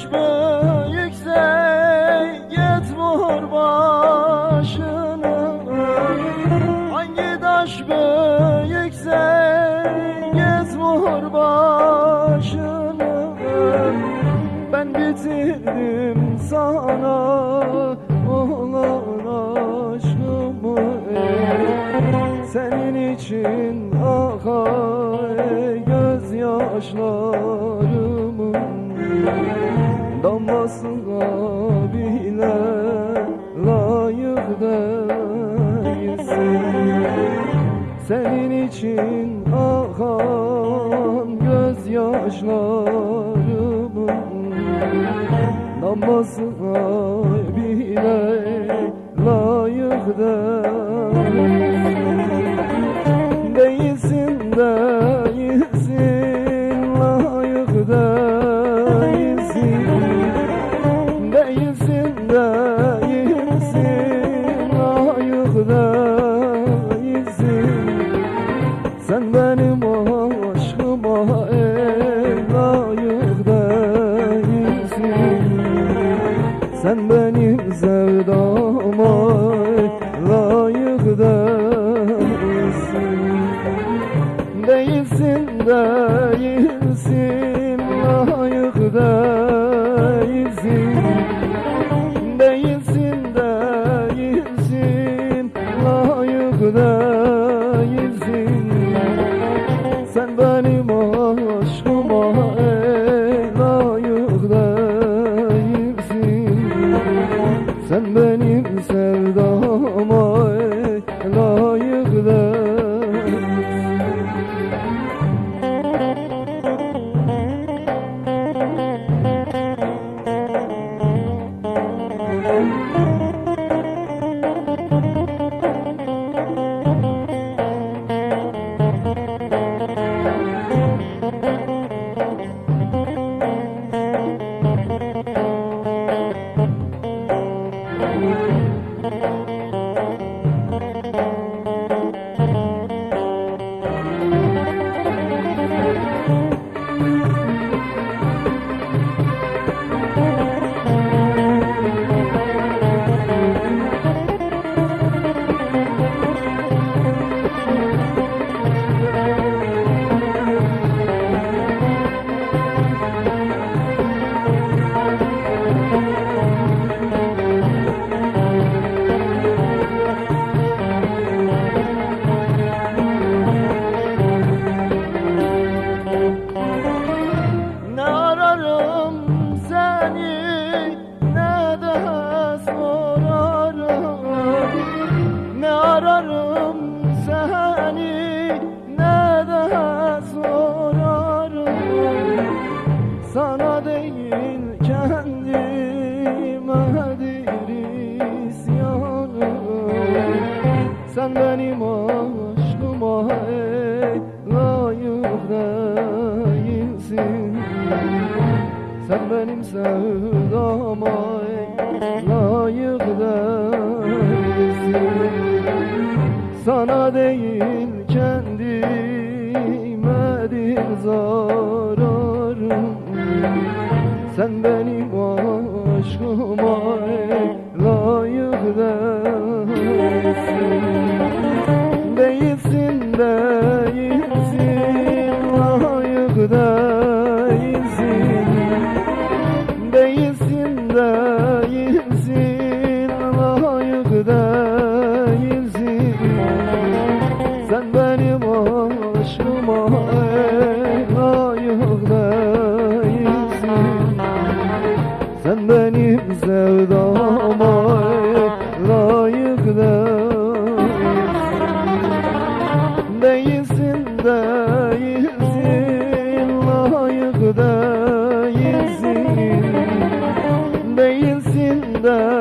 Düşmüş yüksek git vur başını. Hangi taş yüksek git vur başını. Ben bitirdim sana olan aşkımı. Senin için akar gözyaşlarımın Thank bile layık değilsin. Senin için akan gözyaşlarımın Damlasına bile layık değilsin benim aşkıma layık değilsin. Sen benim sevdama layık değilsin. Değilsin, değilsin, layık değilsin. Değilsin, değilsin, layık değilsin ne de sorarım? Sana değil kendimedir isyanım Sen benim aşkıma layık değilsin. Sen benim sevdama layık değilsin Sana değil kendimedir zararım. Sen benim aşkıma layık değilsin. Değilsin, değilsin, Değilsin,